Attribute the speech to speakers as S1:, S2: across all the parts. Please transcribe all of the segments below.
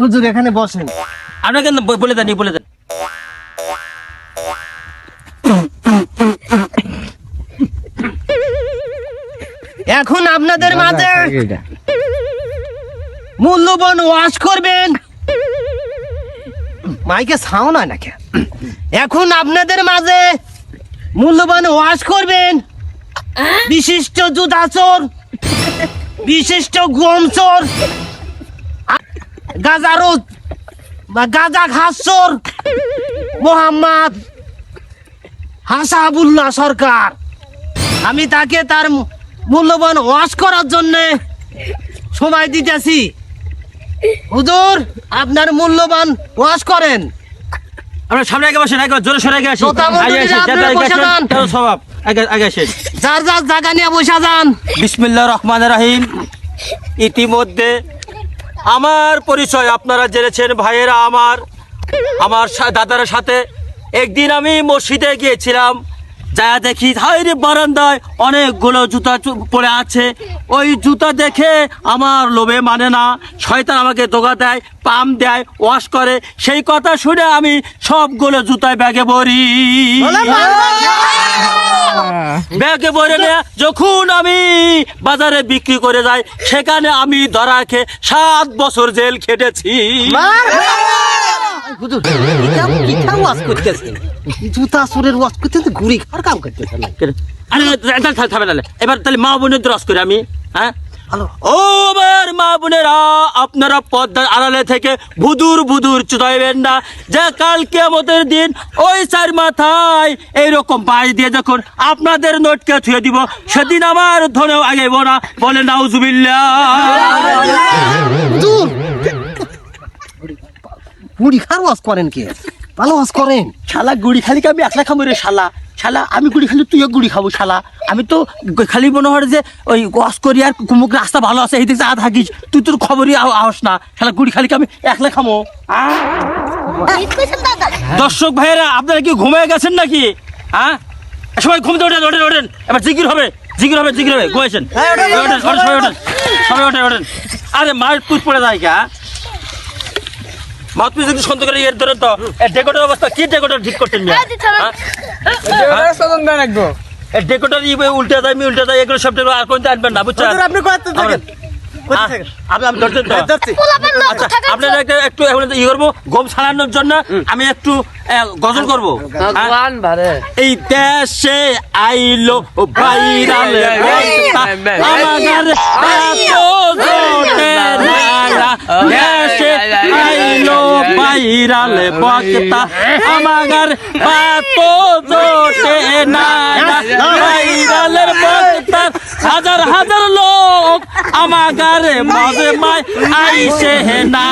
S1: হুজুর এখানে বসেন।
S2: আপনাকে বলে দেন বলে দেন।
S1: এখন আপনাদের মাঝে মূল্যবান ওয়াশ করবেন। মাইকে ছাও না নাকি? এখন আপনাদের মাঝে মূল্যবান ওয়াশ করবেন। বিশিষ্ট জুদাচোর বিশিষ্ট গমচোর গাজারুদ বা গাজা ঘাসচোর মোহাম্মদ হাসাবুল্লাহ সরকার। আমি তাকে তার মূল্যবান ওয়াশ করার জন্য সময় দিতেছি। হুজুর আপনার মূল্যবান ওয়াশ করেন।
S2: আমরা সামনে আগে বসেন একবার জোরে সরে আগে
S1: মণ্ডলীরা
S2: আগে আসেন। স্বভাব। আগে আগে আসেন
S1: যার যার জায়গা নিয়ে বসে যান।
S2: বিসমিল্লা রহমান রাহিম। ইতিমধ্যে আমার পরিচয় আপনারা জেনেছেন, ভাইয়েরা আমার আমার দাদার সাথে। একদিন আমি মসজিদে গিয়েছিলাম যা দেখি হাইরে বারান্দায় অনেকগুলো জুতা পড়ে আছে। ওই জুতা দেখে আমার লোভে মানে না। শয়তান আমাকে দোকা দেয় পাম দেয় ওয়াশ করে। সেই কথা শুনে আমি সবগুলো জুতায় ব্যাগে ভরি। ব্যাগে ভরে নিয়ে যখন আমি বাজারে বিক্রি করে যাই সেখানে আমি ধরা খেয়ে সাত বছর জেল খেটেছি।
S1: হুজুর কিতা ওয়াশ করতেছেন জুতা সুরের ওয়াশ করতেছেন ঘুরি খাওয়ার কাম করতেছেন
S2: আরে থাকবে নাহলে এবার তাহলে মা বোনের রস করি আমি হ্যাঁ? ও আমার মা বোনেরা আপনারা পদ্মার আড়ালে থেকে বুদুর বুদুর চুদাইবেন না। যে কালকে আমাদের দিন ওই চার মাথায় এইরকম বাড়ি দিয়ে যখন আপনাদের নোটকে ছুঁয়ে দিব সেদিন আমার ধনেও আগেব না। বলে নাউজুবিল্লা
S1: ঘুরি খাওয়ার ওয়াশ করেন কে? ভালো ওয়াশ করেন।
S2: শালা গুড়ি খালি আমি একলা খাব রে শালা? শালা আমি গুড়ি খালি তুইও গুড়ি খাব শালা। আমি তো খালি মনে হয় যে ওই ওয়াশ করি আর কুমুক রাস্তা ভালো আছে এই দিকে যা থাকিস তুই তোর খবরই আস না। শালা গুড়ি খালি আমি একলা খামো দর্শক ভাইয়েরা আপনারা কি ঘুমিয়ে গেছেন নাকি? হ্যাঁ সবাই ঘুমতে ওঠেন ওঠেন ওঠেন। এবার জিকির হবে জিকির হবে জিকির হবে। ঘুমাইছেন? ওঠেন ওঠেন সবাই ওঠেন। সবাই ওঠেন ওঠেন। আরে মায়ের তুই পড়ে যায় কা করে ইয়ে ধরেন তো ডেকোটার অবস্থা কি ডেকোটার ঠিক? হ্যাঁ? এ ডেকোটার ই উল্টে যায় আমি উল্টে যায় এগুলো সব আর কোনটা আনবেন না বুঝছেন
S1: আপনি কোথায় থাকেন।
S2: আচ্ছা আমি একটু গজল করব হ্যাঁ? এই দেশে আইলো আমাদের বাইরাল বক্তা আমাগার এত জোটে না বাইরালের বক্তা হাজার হাজার লোক আমাদের মাঝে মাই। আইসে না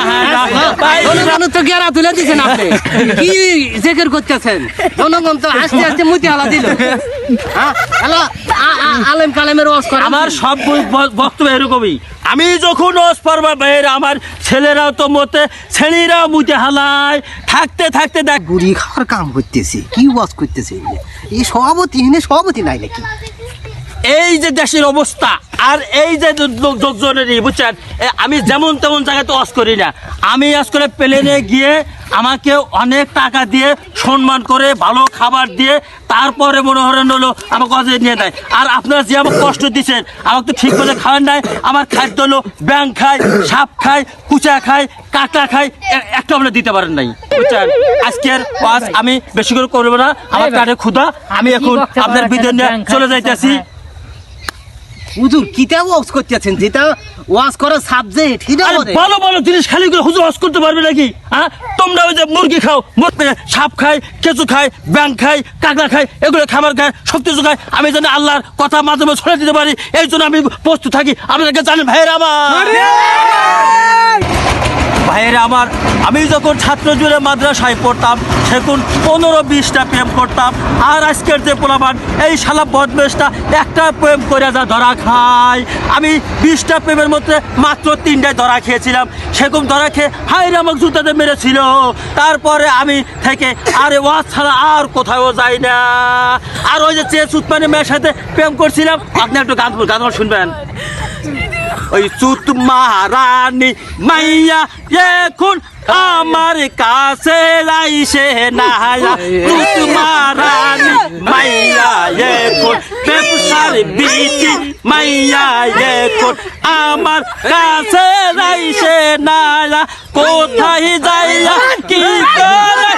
S2: বাইরাল
S1: জনগণ তো গেরা তুলে দিয়েছেন আপনি। কি জেকের করতেছেন? জনগণ তো আস্তে আস্তে মুতি আলা দিল। হ্যাঁ? হ্যালো আলেম কালেমের ওয়াজ করে
S2: আমার সব বক্তব্য এরকমই। আমি যখন পড়বা বাইর আমার ছেলেরাও তো মতে ছেলেরাও মুতে হালায়। থাকতে থাকতে দেখ
S1: গুড়ি খাওয়ার কাম করতেছি। কি ওয়াজ করতেছে? এই সভাপতি এনে সভাপতি নাই নাকি?
S2: এই যে দেশের অবস্থা আর এই যে লোক- লোকজনের বুঝছেন? আমি যেমন তেমন জায়গায় তো অস করি না। আমি আজ করে প্লেনে গিয়ে আমাকে অনেক টাকা দিয়ে সম্মান করে ভালো খাবার দিয়ে তারপরে মনে হরেন হলো আমাকে অজে নিয়ে দেয় আর আপনারা যে আমাকে কষ্ট দিচ্ছেন আমাকে তো ঠিক করে খাওয়ান নাই। আমার খাদ্য হলো ব্যাং খায় সাপ খায় কুচা খায় কাঁকড়া খায় একটা আপনারা দিতে পারেন নাই বুঝছেন? আজকের ওয়াজ আমি বেশি করে করব না। আমার কাঠে ক্ষুধা আমি এখন আপনার বিদ্যুৎ নিয়ে চলে যাইতেছি।
S1: হুজুর কিতা ওয়াজ করতেছেন? যেটা ওয়াজ করার সাবজেক্ট
S2: ভালো ভালো জিনিস খালি করে হুজুর ওয়াজ করতে পারবে নাকি? হ্যাঁ তোমরা ওই যে মুরগি খাও মুরগি সাপ খায় কেঁচু খায় ব্যাং খায় কাঁকড়া খায় এগুলো খাবার খায় সব কিছু খায়। আমি যেন আল্লাহর কথা মাঝে মাঝে ছড়ে দিতে পারি এই জন্য আমি প্রস্তুত থাকি। আপনাকে জানেন ভাইয়েরা আমার? ভাইয়েরা আমার, আমি যখন ছাত্র জুড়ে মাদ্রাসায় পড়তাম, সেখন পনেরো বিশটা প্রেম করতাম, আর আজকের যে পোলাপান, এই শালা বদমেশটা একটা প্রেম করে যা ধরা খায়। আমি বিশটা প্রেমের মধ্যে মাত্র তিনটায় ধরা খেয়েছিলাম। সেরকম ধরা খেয়ে হাইরে আমাকে জুতাতে মেরেছিল। তারপরে আমি থেকে আরে ওয়াজ ছাড়া আর কোথাও যাই না। আর ওই যে চেয়ে সুতমানি মেয়ের সাথে প্রেম করছিলাম, আপনি একটু গান গান শুনবেন। ওই সুত মহারানী মাইয়া এখন আমার কাছে লাইসে নাহায়া সুত মহারানী মাইয়া এখন ব্যবসার বিটি মাইয়া এখন আমার কাছে লাইসে নায়া কোথায় যাইয়া কি করে